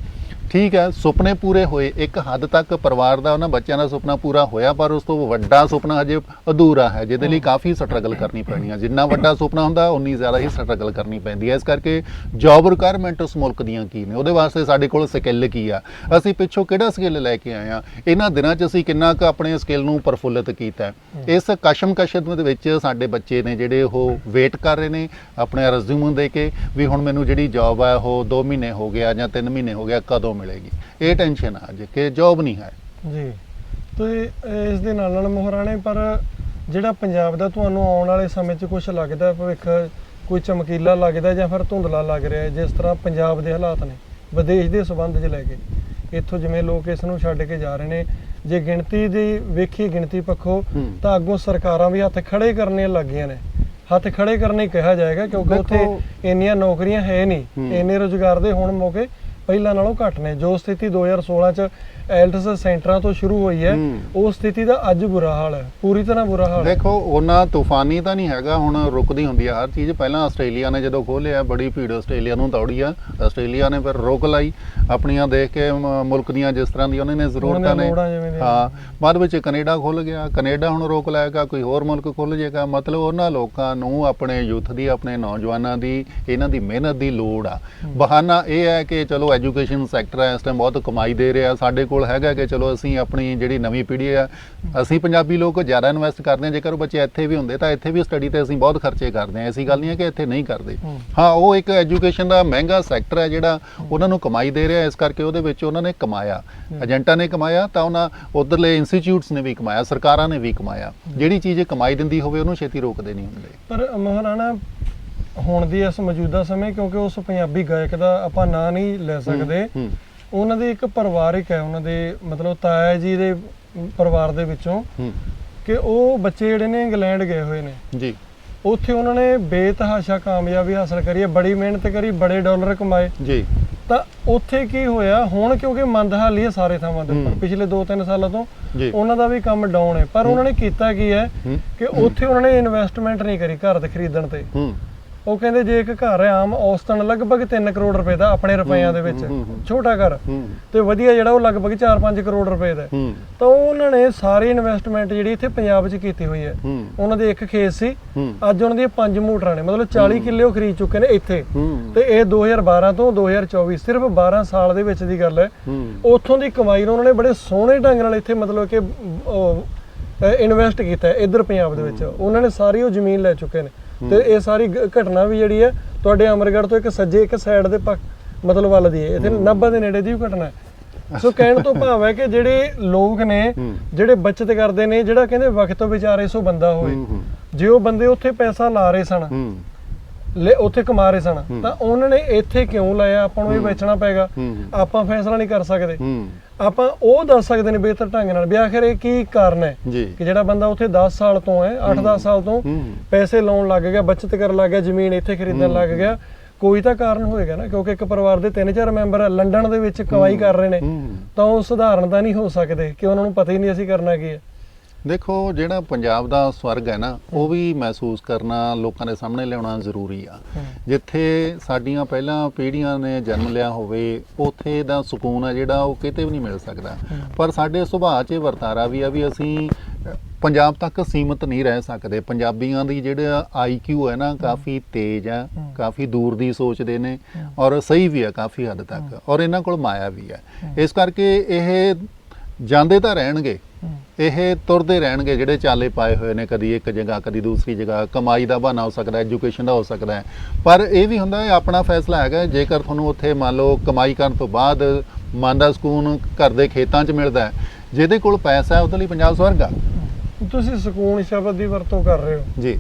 ਠੀਕ ਹੈ ਸੁਪਨੇ ਪੂਰੇ ਹੋਏ ਇੱਕ ਹੱਦ ਤੱਕ ਪਰਿਵਾਰ ਦਾ ਉਹਨਾਂ ਬੱਚਿਆਂ ਦਾ ਸੁਪਨਾ ਪੂਰਾ ਹੋਇਆ ਪਰ ਉਸ ਤੋਂ ਵੱਡਾ ਸੁਪਨਾ ਹਜੇ ਅਧੂਰਾ ਹੈ ਜਿਹਦੇ ਲਈ ਕਾਫੀ ਸਟਰਗਲ ਕਰਨੀ ਪੈਣੀ ਹੈ। ਜਿੰਨਾ ਵੱਡਾ ਸੁਪਨਾ ਹੁੰਦਾ ਉਨੀ ਜ਼ਿਆਦਾ ਹੀ ਸਟਰਗਲ ਕਰਨੀ ਪੈਂਦੀ ਹੈ। ਇਸ ਕਰਕੇ ਜੌਬ ਰਿਕੁਆਇਰਮੈਂਟ ਉਸ ਮੁਲਕ ਦੀਆਂ ਕੀ ਨੇ? ਉਹਦੇ ਵਾਸਤੇ ਸਾਡੇ ਕੋਲ ਸਕਿੱਲ ਕੀ ਆ? ਅਸੀਂ ਪਿੱਛੋਂ ਕਿਹੜਾ ਸਕਿੱਲ ਲੈ ਕੇ ਆਏ ਆ ਇਹਨਾਂ ਦਿਨਾਂ 'ਚ ਅਸੀਂ ਕਿੰਨਾ ਕੁ ਆਪਣੇ ਸਕਿੱਲ ਨੂੰ ਪਰਫੁੱਲਤ ਕੀਤਾ। ਇਸ ਕਸ਼ਮਕਸ਼ ਦੇ ਵਿੱਚ ਸਾਡੇ ਬੱਚੇ ਨੇ ਜਿਹੜੇ ਉਹ ਵੇਟ ਕਰ ਰਹੇ ਨੇ ਆਪਣੇ ਰਿਜ਼ਿਊਮ ਦੇ ਕੇ ਵੀ ਹੁਣ ਮੈਨੂੰ ਜਿਹੜੀ ਜੌਬ ਆ ਉਹ 2 ਮਹੀਨੇ ਹੋ ਗਿਆ ਜਾਂ 3 ਮਹੀਨੇ ਹੋ ਗਿਆ ਕਦੋਂ ਮਿਲੇਗੀ। ਇਹ ਟੈਨਸ਼ਨ ਆ ਅੱਜ ਕਿ ਜੌਬ ਨਹੀਂ ਹੈ। ਜੀ। ਤੇ ਇਸ ਦੇ ਨਾਲ ਨਾਲ ਮਹਾਰਾਣੇ ਪਰ ਜਿਹੜਾ ਪੰਜਾਬ ਦਾ ਤੁਹਾਨੂੰ ਆਉਣ ਵਾਲੇ ਸਮੇਂ 'ਚ ਕੁਝ ਲੱਗਦਾ ਭਵਿੱਖ ਕੋਈ ਚਮਕੀਲਾ ਲੱਗਦਾ ਜਾਂ ਫਿਰ ਧੁੰਦਲਾ ਲੱਗ ਰਿਹਾ ਜਿਸ ਤਰ੍ਹਾਂ ਪੰਜਾਬ ਦੇ ਹਾਲਾਤ ਨੇ ਵਿਦੇਸ਼ ਦੇ ਸਬੰਧ 'ਚ ਲੈ ਕੇ। ਇੱਥੋਂ ਜਿਵੇਂ ਲੋਕ ਇਸ ਨੂੰ ਛੱਡ ਕੇ ਜਾ ਰਹੇ ਨੇ ਜੇ ਗਿਣਤੀ ਦੀ ਵੇਖੀ ਗਿਣਤੀ ਪੱਖੋਂ। ਤਾਂ ਅੱਗੋਂ ਸਰਕਾਰਾਂ ਵੀ ਹੱਥ ਖੜੇ ਕਰਨੇ ਲੱਗੀਆਂ ਨੇ। ਹੱਥ ਖੜੇ ਕਰਨੇ ਕਿਹਾ ਜਾਏਗਾ ਕਿਉਂਕਿ ਉੱਥੇ ਇੰਨੀਆਂ ਨੌਕਰੀਆਂ ਹੈ ਨਹੀਂ। ਇੰਨੇ ਰੋਜ਼ਗਾਰ ਦੇ ਹੁਣ ਮੌਕੇ ਪਹਿਲਾਂ ਨਾਲੋਂ ਘੱਟ ਨੇ। ਜੋ ਸਥਿਤੀ 2016 ਚ ਐਲਟਸ ਸੈਂਟਰਾਂ ਤੋਂ ਸ਼ੁਰੂ ਹੋਈ ਹੈ। ਉਹ ਸਥਿਤੀ ਦਾ ਅੱਜ ਬੁਰਾ ਹਾਲ ਹੈ। ਪੂਰੀ ਤਰ੍ਹਾਂ ਬੁਰਾ ਹਾਲ ਹੈ। ਦੇਖੋ ਉਹਨਾਂ ਤੂਫਾਨੀ ਤਾਂ ਨਹੀਂ ਹੈਗਾ ਹੁਣ ਰੁਕਦੀ ਹੁੰਦੀ ਆ ਹਰ ਚੀਜ਼। ਪਹਿਲਾਂ ਆਸਟ੍ਰੇਲੀਆ ਨੇ ਜਦੋਂ ਖੋਲਿਆ ਬੜੀ ਭੀੜ ਆਸਟ੍ਰੇਲੀਆ ਨੂੰ ਦੌੜੀ ਆ। ਆਸਟ੍ਰੇਲੀਆ ਨੇ ਫਿਰ ਰੋਕ ਲਾਈ। ਆਪਣੀਆਂ ਦੇਖ ਕੇ ਮ- ਮੁਲਕ ਦੀਆਂ ਜਿਸ ਤਰ੍ਹਾਂ ਦੀ ਉਹਨਾਂ ਨੇ ਜ਼ਰੂਰਤਾਂ ਨੇ। ਲੋੜਾਂ ਜਿਵੇਂ ਦੀਆਂ। ਹਾਂ ਬਾਅਦ ਵਿੱਚ ਕੈਨੇਡਾ ਖੁੱਲ ਗਿਆ। ਕੈਨੇਡਾ ਹੁਣ ਰੋਕ ਲਾਏਗਾ ਕੋਈ ਹੋਰ ਮੁਲਕ ਖੁੱਲ ਜਾਏਗਾ ਮਤਲਬ ਉਹਨਾਂ ਲੋਕਾਂ ਨੂੰ ਆਪਣੇ ਯੂਥ ਦੀ ਆਪਣੇ ਨੌਜਵਾਨਾਂ ਦੀ ਇਹਨਾਂ ਦੀ ਮਿਹਨਤ ਦੀ ਲੋੜ ਆ। ਬਹਾਨਾ ਇਹ ਹੈ ਕਿ ਚਲੋ ਐਜੂਕੇਸ਼ਨ ਸੈਕਟਰ ਹੈ ਇਸ ਟਾਈਮ ਬਹੁਤ ਕਮਾਈ ਦੇ ਰਿਹਾ। ਸਾਡੇ ਕੋਲ ਹੈਗਾ ਕਿ ਚਲੋ ਅਸੀਂ ਆਪਣੀ ਜਿਹੜੀ ਨਵੀਂ ਪੀੜ੍ਹੀ ਆ ਅਸੀਂ ਪੰਜਾਬੀ ਲੋਕ ਜ਼ਿਆਦਾ ਇਨਵੈਸਟ ਕਰਦੇ ਹਾਂ। ਜੇਕਰ ਬੱਚੇ ਇੱਥੇ ਵੀ ਹੁੰਦੇ ਤਾਂ ਇੱਥੇ ਵੀ ਸਟੱਡੀ ਤੇ ਅਸੀਂ ਬਹੁਤ ਖਰਚੇ ਕਰਦੇ ਹਾਂ। ਐਸੀ ਗੱਲ ਨਹੀਂ ਹੈ ਕਿ ਇੱਥੇ ਨਹੀਂ ਕਰਦੇ। ਹਾਂ। ਉਹ ਇੱਕ ਐਜੂਕੇਸ਼ਨ ਦਾ ਮਹਿੰਗਾ ਸੈਕਟਰ ਹੈ ਜਿਹੜਾ ਉਹਨਾਂ ਨੂੰ ਕਮਾਈ ਦੇ ਰਿਹਾ। ਇਸ ਕਰਕੇ ਉਹਦੇ ਵਿੱਚ ਉਹਨਾਂ ਨੇ ਕਮਾਇਆ। ਏਜੰਟਾਂ ਨੇ ਕਮਾਇਆ ਤਾਂ ਉਹਨਾਂ ਉਧਰਲੇ ਇੰਸਟੀਚਿਊਟਸ ਨੇ ਵੀ ਕਮਾਇਆ ਸਰਕਾਰਾਂ ਨੇ ਵੀ ਕਮਾਇਆ। ਜਿਹੜੀ ਚੀਜ਼ ਕਮਾਈ ਦਿੰਦੀ ਹੋਵੇ ਉਹਨੂੰ ਛੇਤੀ ਰੋਕਦੇ ਨਹੀਂ ਹੁੰਦੇ। ਪਰ ਮਹਾਰਾਣਾ ਹੁਣ ਦੀ ਇਸ ਮੌਜੂਦਾ ਸਮੇਂ ਕਿਉਂਕਿ ਉਸ ਪੰਜਾਬੀ ਗਾਇਕ ਦਾ ਆਪਾਂ ਨਾਂ ਨਹੀਂ ਲੈ ਸਕਦੇ ਹੂੰ। ਉਹਨਾਂ ਦੇ ਇੱਕ ਪਰਿਵਾਰਿਕ ਹੈ ਉਹਨਾਂ ਦੇ ਮਤਲਬ ਤਾਇਆ ਜੀ ਦੇ ਪਰਿਵਾਰ ਦੇ ਵਿੱਚੋਂ ਹੂੰ। ਕਿ ਉਹ ਬੱਚੇ ਜਿਹੜੇ ਨੇ ਇੰਗਲੈਂਡ ਗਏ ਹੋਏ ਨੇ। ਜੀ। ਉੱਥੇ ਉਹਨਾਂ ਨੇ ਬੇਤਹਾਸ਼ਾ ਕਾਮਯਾਬੀ ਹਾਸਲ ਕਰੀ ਹੈ ਬੜੀ ਮਿਹਨਤ ਕਰੀ ਬੜੇ ਡਾਲਰ ਕਮਾਏ। ਜੀ। ਤਾਂ ਉੱਥੇ ਕੀ ਹੋਇਆ ਹੁਣ ਕਿਉਂਕਿ ਮੰਦਹਾਲੀ ਹੈ ਸਾਰੇ ਥਾਵਾਂ ਦੇ ਉੱਪਰ। ਪਿਛਲੇ 2-3 ਸਾਲਾਂ ਤੋਂ ਉਹਨਾਂ ਦਾ ਵੀ ਕੰਮ ਡਾਊਨ ਹੈ। ਪਰ ਉਹਨਾਂ ਨੇ ਕੀਤਾ ਕੀ ਹੈ ਕਿ ਉੱਥੇ ਉਹਨਾਂ ਨੇ ਇਨਵੈਸਟਮੈਂਟ ਨਹੀਂ ਕਰੀ ਘਰ ਦੇ ਖਰੀਦਣ ਤੇ। ਹੂੰ। ਉਹ ਕਹਿੰਦੇ ਜੇ ਇੱਕ ਘਰ ਹੈ ਆਮ ਔਸਤਨ ਲਗਭਗ 3 ਕਰੋੜ ਰੁਪਏ ਦਾ ਆਪਣੇ ਰੁਪਈਆਂ ਦੇ ਵਿੱਚ। ਛੋਟਾ ਘਰ। ਤੇ ਵਧੀਆ ਜਿਹੜਾ ਉਹ ਲਗਭਗ 4-5 ਕਰੋੜ ਰੁਪਏ ਦਾ ਤਾਂ ਉਹਨਾਂ ਨੇ ਸਾਰੀ ਇਨਵੈਸਟਮੈਂਟ ਜਿਹੜੀ ਇੱਥੇ ਪੰਜਾਬ 'ਚ ਕੀਤੀ ਹੋਈ ਹੈ। ਉਹਨਾਂ ਦੇ ਇੱਕ ਖੇਤ ਸੀ। ਅੱਜ ਉਹਨਾਂ ਦੀਆਂ ਪੰਜ ਮੋਟਰਾਂ ਨੇ। ਮਤਲਬ 40 ਕਿੱਲੇ ਉਹ ਖਰੀਦ ਚੁੱਕੇ ਨੇ ਇੱਥੇ। ਤੇ ਇਹ 2012 ਤੋਂ 2024 ਸਿਰਫ 12 ਸਾਲ ਦੇ ਵਿੱਚ ਦੀ ਗੱਲ ਹੈ। ਹੂੰ। ਉੱਥੋਂ ਦੀ ਕਮਾਈ ਨੂੰ ਉਹਨਾਂ ਨੇ ਬੜੇ ਸੋਹਣੇ ਢੰਗ ਨਾਲ ਇੱਥੇ ਮਤਲਬ ਕਿ ਇਨਵੈਸਟ ਕੀਤਾ ਹੈ ਇੱਧਰ ਪੰਜਾਬ ਦੇ ਵਿੱਚ। ਉਹਨਾਂ ਨੇ ਸਾਰੀ ਉਹ ਜ਼ਮੀਨ ਲੈ ਚੁੱਕੇ ਨੇ। ਤੇ ਇਹ ਸਾਰੀ ਘਟਨਾ ਵੀ ਜਿਹੜੀ ਹੈ ਤੁਹਾਡੇ ਅਮਰਗੜ੍ਹ ਤੋਂ ਇੱਕ ਸੱਜੇ ਇੱਕ ਸਾਈਡ ਦੇ ਮਤਲਬ ਵੱਲ ਦੀ ਹੈ। ਇੱਥੇ 90 ਦੇ ਨੇੜੇ ਦੀ ਵੀ ਘਟਨਾ ਹੈ। ਸੋ ਕਹਿਣ ਤੋਂ ਭਾਵ ਹੈ ਕਿ ਜਿਹੜੇ ਲੋਕ ਨੇ। ਜਿਹੜੇ ਬਚਤ ਕਰਦੇ ਨੇ ਜਿਹੜਾ ਕਹਿੰਦੇ ਵਕਤ ਵਿਚਾਰੇ ਸੋ ਬੰਦਾ ਹੋਏ ਜੇ ਉਹ ਬੰਦੇ ਉੱਥੇ ਪੈਸਾ ਲਾ ਰਹੇ ਸਨ ਲੈ ਉੱਥੇ ਕਮਾ ਰਹੇ ਸਨ ਤਾਂ ਉਹਨਾਂ ਨੇ ਇੱਥੇ ਕਿਉਂ ਲਾਇਆ? ਆਪਾਂ ਨੂੰ ਇਹ ਵੇਚਣਾ ਪਏਗਾ। ਹੂੰ। ਆਪਾਂ ਫੈਸਲਾ ਨਹੀਂ ਕਰ ਸਕਦੇ। ਆਪਾਂ ਉਹ ਦੱਸ ਸਕਦੇ ਨੇ ਬਿਹਤਰ ਢੰਗ ਨਾਲ ਵੀ ਆਖਿਰ ਇਹ ਕੀ ਕਾਰਨ ਹੈ ਕਿ ਜਿਹੜਾ ਬੰਦਾ ਉੱਥੇ 10 ਸਾਲ ਤੋਂ ਹੈ 8-10 ਸਾਲ ਤੋਂ ਪੈਸੇ ਲਾਉਣ ਲੱਗ ਗਿਆ ਬਚਤ ਕਰਨ ਲੱਗ ਗਿਆ ਜ਼ਮੀਨ ਇੱਥੇ ਖਰੀਦਣ ਲੱਗ ਗਿਆ ਕੋਈ ਤਾਂ ਕਾਰਨ ਹੋਏਗਾ ਨਾ ਕਿਉਂਕਿ ਇੱਕ ਪਰਿਵਾਰ ਦੇ 3-4 ਮੈਂਬਰ ਲੰਡਨ ਦੇ ਵਿੱਚ ਕਮਾਈ ਕਰ ਰਹੇ ਨੇ ਤਾਂ ਉਹ ਸਧਾਰਨ ਤਾਂ ਨਹੀਂ ਹੋ ਸਕਦੇ ਕਿ ਉਹਨਾਂ ਨੂੰ ਪਤਾ ਹੀ ਨਹੀਂ ਅਸੀਂ ਕਰਨਾ ਕੀ ਹੈ। ਦੇਖੋ ਜਿਹੜਾ ਪੰਜਾਬ ਦਾ ਸਵਰਗ ਹੈ ਨਾ ਉਹ ਵੀ ਮਹਿਸੂਸ ਕਰਨਾ ਲੋਕਾਂ ਦੇ ਸਾਹਮਣੇ ਲਿਆਉਣਾ ਜ਼ਰੂਰੀ ਆ। ਜਿੱਥੇ ਸਾਡੀਆਂ ਪਹਿਲਾਂ ਪੀੜ੍ਹੀਆਂ ਨੇ ਜਨਮ ਲਿਆ ਹੋਵੇ ਉੱਥੇ ਦਾ ਸਕੂਨ ਹੈ ਜਿਹੜਾ ਉਹ ਕਿਤੇ ਵੀ ਨਹੀਂ ਮਿਲ ਸਕਦਾ। ਪਰ ਸਾਡੇ ਸੁਭਾਅ 'ਚ ਵਰਤਾਰਾ ਵੀ ਆ ਵੀ ਅਸੀਂ ਪੰਜਾਬ ਤੱਕ ਸੀਮਤ ਨਹੀਂ ਰਹਿ ਸਕਦੇ। ਪੰਜਾਬੀਆਂ ਦੀ ਜਿਹੜਾ ਆਈਕਿਊ ਹੈ ਨਾ ਕਾਫੀ ਤੇਜ਼ ਆ ਕਾਫੀ ਦੂਰ ਦੀ ਸੋਚਦੇ ਨੇ ਔਰ ਸਹੀ ਵੀ ਆ ਕਾਫੀ ਹੱਦ ਤੱਕ। ਔਰ ਇਹਨਾਂ ਕੋਲ ਮਾਇਆ ਵੀ ਹੈ। ਇਸ ਕਰਕੇ ਇਹ ਜਾਂਦੇ ਤਾਂ ਰਹਿਣਗੇ। ਇਹ ਤੁਰਦੇ ਰਹਿਣਗੇ ਜਿਹੜੇ ਚਾਲੇ ਪਾਏ ਹੋਏ ਨੇ ਕਦੀ ਇੱਕ ਜਗ੍ਹਾ ਕਦੀ ਦੂਸਰੀ ਜਗ੍ਹਾ ਕਮਾਈ ਦਾ ਬਹਾਨਾ ਹੋ ਸਕਦਾ ਹੈ ਐਜੂਕੇਸ਼ਨ ਦਾ ਹੋ ਸਕਦਾ ਹੈ। ਪਰ ਇਹ ਵੀ ਹੁੰਦਾ ਹੈ ਆਪਣਾ ਫੈਸਲਾ ਹੈਗਾ ਜੇਕਰ ਤੁਹਾਨੂੰ ਉੱਥੇ ਮੰਨ ਲਓ ਕਮਾਈ ਕਰਨ ਤੋਂ ਬਾਅਦ ਮਨ ਦਾ ਸਕੂਨ ਘਰ ਦੇ ਖੇਤਾਂ 'ਚ ਮਿਲਦਾ ਹੈ ਜਿਹਦੇ ਕੋਲ ਪੈਸਾ ਹੈ ਉਹਦੇ ਲਈ ਪੰਜਾਬ ਸਵਰਗ ਆ ਤੁਸੀਂ ਸਕੂਨ ਸ਼ਬਦ ਦੀ ਵਰਤੋਂ ਕਰ ਰਹੇ ਹੋ। ਜੀ।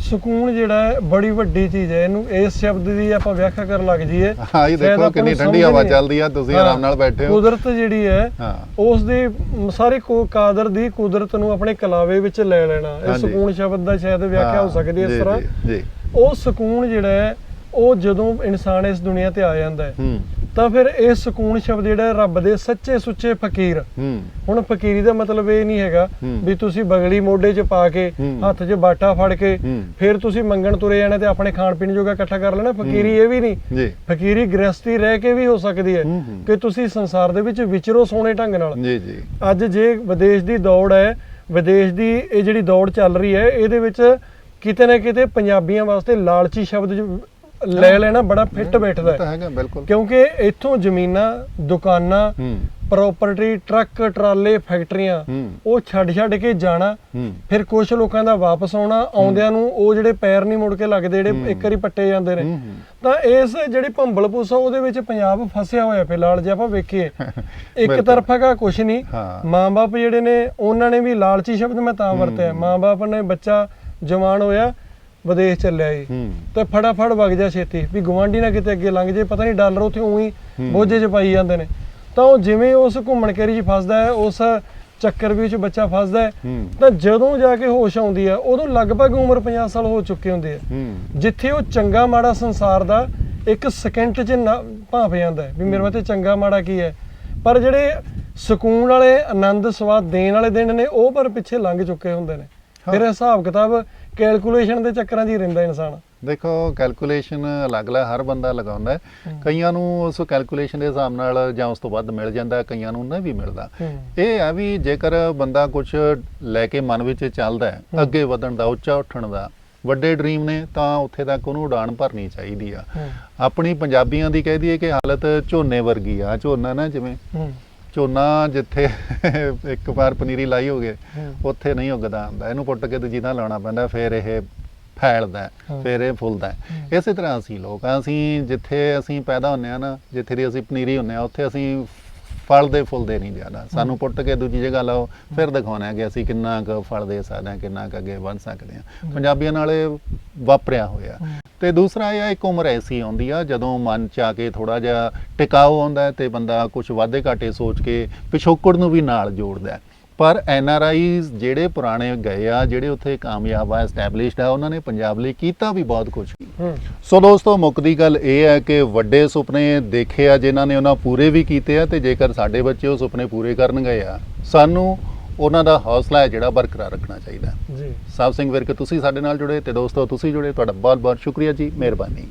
ਸਕੂਨ ਜਿਹੜਾ ਹੈ ਬੜੀ ਵੱਡੀ ਚੀਜ਼ ਹੈ। ਇਹਨੂੰ ਇਸ ਸ਼ਬਦ ਦੀ ਆਪਾਂ ਵਿਆਖਿਆ ਕਰਨ ਲੱਗ ਜਾਈਏ। ਹਾਂ ਇਹ ਦੇਖੋ ਕਿੰਨੀ ਠੰਡੀ ਹਵਾ ਚੱਲਦੀ ਆ। ਤੁਸੀਂ ਆਰਾਮ ਨਾਲ ਬੈਠੇ ਹੋ। ਕੁਦਰਤ ਜਿਹੜੀ ਹੈ ਉਸ ਦੀ ਸਾਰੀ ਕੋ ਕਾਦਰ ਦੀ ਕੁਦਰਤ ਨੂੰ ਆਪਣੇ ਕਲਾਵੇ ਵਿੱਚ ਲੈ ਲੈਣਾ। ਇਹ। ਸਕੂਨ ਸ਼ਬਦ ਦਾ ਸ਼ਾਇਦ ਵਿਆਖਿਆ ਹੋ ਸਕਦੀ ਹੈ ਇਸ ਤਰ੍ਹਾਂ। ਜੀ, ਉਹ ਸਕੂਨ ਜਿਹੜਾ ਹੈ ਉਹ ਜਦੋਂ ਇਨਸਾਨ ਇਸ ਦੁਨੀਆ ਤੇ ਆ ਜਾਂਦਾ ਹੂੰ। ਤਾਂ ਫਿਰ ਇਹ ਸਕੂਨ ਸ਼ਬਦ ਜਿਹੜਾ ਰੱਬ ਦੇ ਸੱਚੇ ਸੁੱਚੇ ਫਕੀਰ ਹੂੰ ਹੁਣ ਫਕੀਰੀ ਦਾ ਮਤਲਬ ਇਹ ਨਹੀਂ ਹੈਗਾ। ਵੀ ਤੁਸੀਂ ਬਗਲੀ ਮੋਢੇ 'ਚ ਪਾ ਕੇ। ਹੱਥ 'ਚ ਬਾਟਾ ਫੜ ਕੇ। ਫਿਰ ਤੁਸੀਂ ਮੰਗਣ ਤੁਰੇ ਜਾਣਾ ਤੇ ਆਪਣੇ ਖਾਣ ਪੀਣ ਜੋਗਾ ਇਕੱਠਾ ਕਰ ਲੈਣਾ ਫਕੀਰੀ ਇਹ ਵੀ ਨਹੀਂ ਫਕੀਰੀ ਗ੍ਰਸਤੀ ਰਹਿ ਕੇ ਵੀ ਹੋ ਸਕਦੀ ਹੈ। ਕਿ ਤੁਸੀਂ ਸੰਸਾਰ ਦੇ ਵਿੱਚ ਵਿਚਰੋ ਸੋਹਣੇ ਢੰਗ ਨਾਲ ਜੀ ਜੀ ਅੱਜ ਜੇ ਵਿਦੇਸ਼ ਦੀ ਦੌੜ ਹੈ ਵਿਦੇਸ਼ ਦੀ ਇਹ ਜਿਹੜੀ ਦੌੜ ਚੱਲ ਰਹੀ ਹੈ ਇਹਦੇ ਵਿੱਚ ਕਿਤੇ ਨਾ ਕਿਤੇ ਪੰਜਾਬੀਆਂ ਵਾਸਤੇ ਲਾਲਚੀ ਸ਼ਬਦ ਲੈ ਲੈਣਾ ਬੜਾ ਫਿੱਟ ਬੈਠਦਾ ਤਾਂ ਹੈ ਹੈਗਾ ਬਿਲਕੁਲ। ਕਿਉਂਕਿ ਇੱਥੋਂ ਜ਼ਮੀਨਾਂ ਦੁਕਾਨਾਂ ਪ੍ਰਾਪਰਟੀ ਟਰੱਕ ਟਰਾਲੇ ਫੈਕਟਰੀਆਂ ਉਹ ਛੱਡ ਛੱਡ ਕੇ ਜਾਣਾ ਫਿਰ ਕੁਝ ਲੋਕਾਂ ਦਾ ਵਾਪਸ ਆਉਣਾ ਆਉਂਦਿਆਂ ਨੂੰ ਉਹ ਜਿਹੜੇ ਪੈਰ ਨਹੀਂ ਮੁੜ ਕੇ ਲੱਗਦੇ ਜਿਹੜੇ ਇੱਕ ਵਾਰੀ ਪੱਟੇ ਜਾਂਦੇ ਨੇ। ਤਾਂ ਇਸ ਜਿਹੜੀ ਭੰਬਲ ਪੂਸਾ ਉਹਦੇ ਵਿੱਚ ਪੰਜਾਬ ਫਸਿਆ ਹੋਇਆ ਫਿਲਹਾਲ ਜੇ ਆਪਾਂ ਵੇਖੀਏ। ਇੱਕ ਬਿਲਕੁਲ। ਤਰਫਾ ਕਾ ਕੁਝ ਨਹੀਂ। ਮਾਂ-ਬਾਪ ਜਿਹੜੇ ਨੇ ਉਹਨਾਂ ਨੇ ਵੀ ਲਾਲਚੀ ਸ਼ਬਦ ਮੈਂ ਤਾਂ ਵਰਤਿਆ। ਮਾਂ-ਬਾਪ ਨੇ ਬੱਚਾ ਜਵਾਨ ਹੋਇਆ ਵਿਦੇਸ਼ ਚੱਲਿਆ ਹੂੰ। ਤੇ ਫਟਾਫਟ ਵਗ ਜਾ ਛੇਤੀ। ਵੀ ਗਵਾਂਢੀ ਨਾ ਕਿਤੇ ਅੱਗੇ ਲੰਘ ਜੇ ਪਤਾ ਨਹੀਂ ਡਾਲਰ ਉੱਥੇ ਉਹੀ ਬੋਝੇ 'ਚ ਪਾਈ ਜਾਂਦੇ ਨੇ। ਤਾਂ ਉਹ ਜਿਵੇਂ ਉਸ ਘੁੰਮਣ ਕੇਰੀ 'ਚ ਫਸਦਾ ਹੈ ਉਸ ਚੱਕਰ ਵਿੱਚ ਬੱਚਾ ਫਸਦਾ ਹੈ। ਤਾਂ ਜਦੋਂ ਜਾ ਕੇ ਹੋਸ਼ ਆਉਂਦੀ ਹੈ ਉਦੋਂ ਲਗਭਗ ਉਮਰ 50 ਸਾਲ ਹੋ ਚੁੱਕੇ ਹੁੰਦੇ ਆ। ਹੂੰ। ਜਿੱਥੇ ਉਹ ਚੰਗਾ ਮਾੜਾ ਸੰਸਾਰ ਦਾ ਇੱਕ ਸਕਿੰਟ 'ਚ ਭਾਂਫ ਜਾਂਦਾ ਹੈ ਵੀ ਮੇਰੇ ਵਾਸਤੇ ਚੰਗਾ ਮਾੜਾ ਕੀ ਹੈ। ਪਰ ਜਿਹੜੇ ਸਕੂਨ ਵਾਲੇ ਆਨੰਦ ਸਵਾਦ ਦੇਣ ਵਾਲੇ ਦਿਨ ਨੇ ਉਹ ਪਰ ਪਿੱਛੇ ਲੰਘ ਚੁੱਕੇ ਹੁੰਦੇ ਨੇ। ਫਿਰ ਹਿਸਾਬ ਕਿਤਾਬ ਕੈਲਕੂਲੇਸ਼ਨ ਦੇ ਚੱਕਰਾਂ 'ਚ ਹੀ ਰਹਿੰਦਾ ਇਨਸਾਨ। ਦੇਖੋ ਕੈਲਕੂਲੇਸ਼ਨ ਅਲੱਗ-ਅਲੱਗ ਹਰ ਬੰਦਾ ਲਗਾਉਂਦਾ ਹੈ। ਕਈਆਂ ਨੂੰ ਉਸ ਕੈਲਕੂਲੇਸ਼ਨ ਦੇ ਹਿਸਾਬ ਨਾਲ ਜਾਂ ਉਸ ਤੋਂ ਵੱਧ ਮਿਲ ਜਾਂਦਾ ਕਈਆਂ ਨੂੰ ਨਹੀਂ ਵੀ ਮਿਲਦਾ। ਇਹ ਹੈ ਵੀ ਜੇਕਰ ਬੰਦਾ ਕੁਝ ਲੈ ਕੇ ਮਨ ਵਿੱਚ ਚੱਲਦਾ ਹੈ ਅੱਗੇ ਵਧਣ ਦਾ ਉੱਚਾ ਉੱਠਣ ਦਾ ਵੱਡੇ ਡ੍ਰੀਮ ਨੇ ਤਾਂ ਉੱਥੇ ਤੱਕ ਉਹਨੂੰ ਉਡਾਨ ਭਰਨੀ ਚਾਹੀਦੀ ਆ। ਆਪਣੀ ਪੰਜਾਬੀਆਂ ਦੀ ਕਹਿ ਦਈਏ ਕਿ ਹਾਲਤ ਝੋਨੇ ਵਰਗੀ ਆ ਝੋਨਾ ਨਾ ਜਿਵੇਂ। ਝੋਨਾ ਜਿੱਥੇ ਇੱਕ ਵਾਰ ਪਨੀਰੀ ਲਾਈ ਹੋਗੇ। ਉੱਥੇ ਨਹੀਂ ਉੱਗਦਾ ਹੁੰਦਾ ਇਹਨੂੰ ਪੁੱਟ ਕੇ ਦੂਜੀ ਥਾਂ ਲਾਉਣਾ ਪੈਂਦਾ ਫਿਰ ਇਹ ਫੈਲਦਾ। ਫਿਰ ਇਹ ਫੁੱਲਦਾ। ਇਸੇ ਤਰ੍ਹਾਂ ਅਸੀਂ ਲੋਕ ਹਾਂ, ਅਸੀਂ ਜਿੱਥੇ ਅਸੀਂ ਪੈਦਾ ਹੁੰਨੇ ਆ ਨਾ ਜਿੱਥੇ ਦੀ ਅਸੀਂ ਪਨੀਰੀ ਹੁੰਨੇ ਆ ਉੱਥੇ ਅਸੀਂ ਫਲਦੇ ਫੁੱਲਦੇ ਨਹੀਂ ਜ਼ਿਆਦਾ। ਸਾਨੂੰ ਪੁੱਟ ਕੇ ਦੂਜੀ ਜਗ੍ਹਾ ਲਾਓ ਫਿਰ ਦਿਖਾਉਣਾ ਕਿ ਅਸੀਂ ਕਿੰਨਾ ਕੁ ਫਲ ਦੇ ਸਕਦੇ ਹਾਂ ਕਿੰਨਾ ਕੁ ਅੱਗੇ ਵੱਧ ਸਕਦੇ ਹਾਂ। ਪੰਜਾਬੀਆਂ ਨਾਲ ਇਹ ਵਾਪਰਿਆ ਹੋਇਆ। ਤੇ ਦੂਸਰਾ ਇਹ ਇੱਕ ਉਮਰ ਐਸੀ ਆਉਂਦੀ ਆ ਜਦੋਂ ਮਨ ਚ ਆ ਕੇ ਥੋੜਾ ਜਿਹਾ ਟਿਕਾਓ ਆਉਂਦਾ ਤੇ ਬੰਦਾ ਕੁਝ ਵਾਧੇ ਘਾਟੇ ਸੋਚ ਕੇ ਪਿਛੋਕੜ ਨੂੰ ਵੀ ਨਾਲ ਜੋੜਦਾ। ਪਰ ਐਨ ਆਰ ਆਈ ਜਿਹੜੇ ਪੁਰਾਣੇ ਗਏ ਆ ਜਿਹੜੇ ਉੱਥੇ ਕਾਮਯਾਬ ਆ ਐਸਟੈਬਲਿਸ਼ਡ ਆ ਉਹਨਾਂ ਨੇ ਪੰਜਾਬ ਲਈ ਕੀਤਾ ਵੀ ਬਹੁਤ ਕੁਝ ਹੂੰ। ਸੋ ਦੋਸਤੋ ਮੁੱਕਦੀ ਗੱਲ ਇਹ ਹੈ ਕਿ ਵੱਡੇ ਸੁਪਨੇ ਦੇਖੇ ਆ ਜਿਨ੍ਹਾਂ ਨੇ ਉਹਨਾਂ ਪੂਰੇ ਵੀ ਕੀਤੇ ਆ ਤੇ ਜੇਕਰ ਸਾਡੇ ਬੱਚੇ ਉਹ ਸੁਪਨੇ ਪੂਰੇ ਕਰਨ ਗਏ ਆ ਸਾਨੂੰ ਉਹਨਾਂ ਦਾ ਹੌਸਲਾ ਹੈ ਜਿਹੜਾ ਬਰਕਰਾਰ ਰੱਖਣਾ ਚਾਹੀਦਾ। ਜੀ। ਸਾਹਿਬ ਸਿੰਘ ਵਿਰਕ ਤੁਸੀਂ ਸਾਡੇ ਨਾਲ ਜੁੜੇ ਤੇ ਦੋਸਤੋ ਤੁਸੀਂ ਜੁੜੇ ਤੁਹਾਡਾ ਬਹੁਤ ਬਹੁਤ ਸ਼ੁਕਰੀਆ ਜੀ ਮਿਹਰਬਾਨੀ।